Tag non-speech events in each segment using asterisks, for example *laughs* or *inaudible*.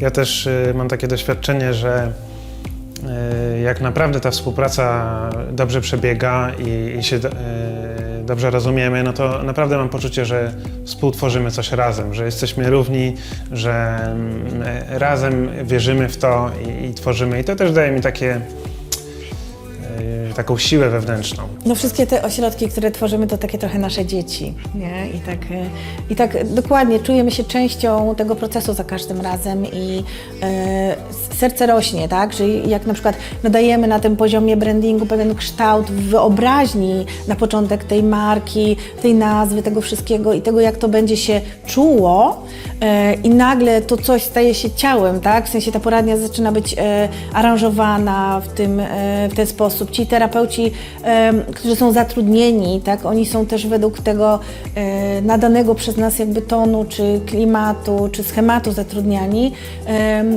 Ja też y, mam takie doświadczenie, że y, jak naprawdę ta współpraca dobrze przebiega i, się y, dobrze rozumiemy, no to naprawdę mam poczucie, że współtworzymy coś razem, że jesteśmy równi, że mm, razem wierzymy w to i, i tworzymy. I to też daje mi takie, taką siłę wewnętrzną. No wszystkie te ośrodki, które tworzymy, to takie trochę nasze dzieci, nie? I tak, e, i tak dokładnie czujemy się częścią tego procesu za każdym razem i e, serce rośnie, tak? Że jak na przykład nadajemy na tym poziomie brandingu pewien kształt wyobraźni na początek tej marki, tej nazwy, tego wszystkiego i tego, jak to będzie się czuło e, i nagle to coś staje się ciałem, tak? W sensie ta poradnia zaczyna być aranżowana w, tym, w ten sposób. Ci terapeuci, którzy są zatrudnieni, tak? Oni są też według tego e, nadanego przez nas jakby tonu, czy klimatu, czy schematu zatrudniani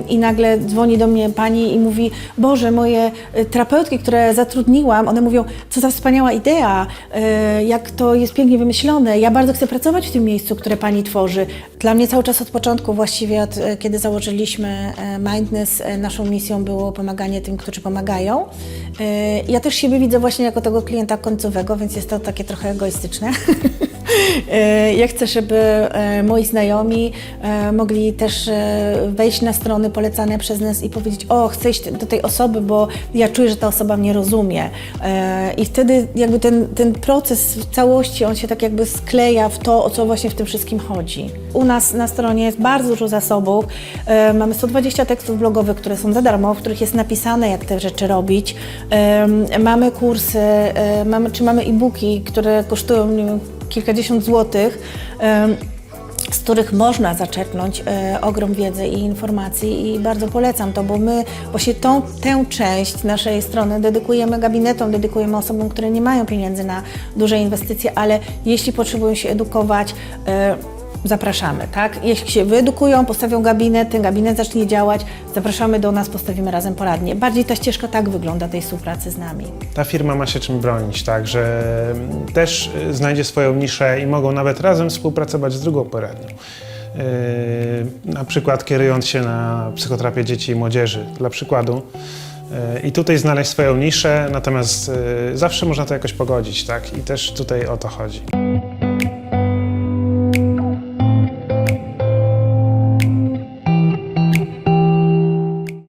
i nagle dzwoni do mnie pani i mówi, Boże, moje e, terapeutki, które zatrudniłam, one mówią, co za wspaniała idea, e, jak to jest pięknie wymyślone, ja bardzo chcę pracować w tym miejscu, które pani tworzy. Dla mnie cały czas od początku, właściwie od kiedy założyliśmy Mindness, naszą misją było pomaganie tym, którzy pomagają. Ja też siebie widzę właśnie jako tego klienta końcowego, więc jest to takie trochę egoistyczne. *laughs* E, Ja chcę, żeby e, moi znajomi e, mogli też wejść na strony polecane przez nas i powiedzieć: O, chcę iść do tej osoby, bo ja czuję, że ta osoba mnie rozumie. I wtedy jakby ten, ten proces w całości on się tak jakby skleja w to, o co właśnie w tym wszystkim chodzi. U nas na stronie jest bardzo dużo zasobów. Mamy 120 tekstów blogowych, które są za darmo, w których jest napisane, jak te rzeczy robić. Mamy kursy, mamy, czy mamy e-booki, które kosztują nie wiem, kilkadziesiąt złotych. z których można zaczerpnąć e, ogrom wiedzy i informacji i bardzo polecam to, bo my właśnie tą, tę część naszej strony dedykujemy gabinetom, dedykujemy osobom, które nie mają pieniędzy na duże inwestycje, ale jeśli potrzebują się edukować, e, zapraszamy, tak? Jeśli się wyedukują, postawią gabinet, ten gabinet zacznie działać, zapraszamy do nas, postawimy razem poradnie. Bardziej ta ścieżka tak wygląda tej współpracy z nami. ta firma ma się czym bronić, tak, że też y, znajdzie swoją niszę i mogą nawet razem współpracować z drugą poradnią. Yy, na przykład kierując się na psychoterapię dzieci i młodzieży, dla przykładu. Yy, I tutaj znaleźć swoją niszę, natomiast yy, zawsze można to jakoś pogodzić, tak? I też tutaj o to chodzi.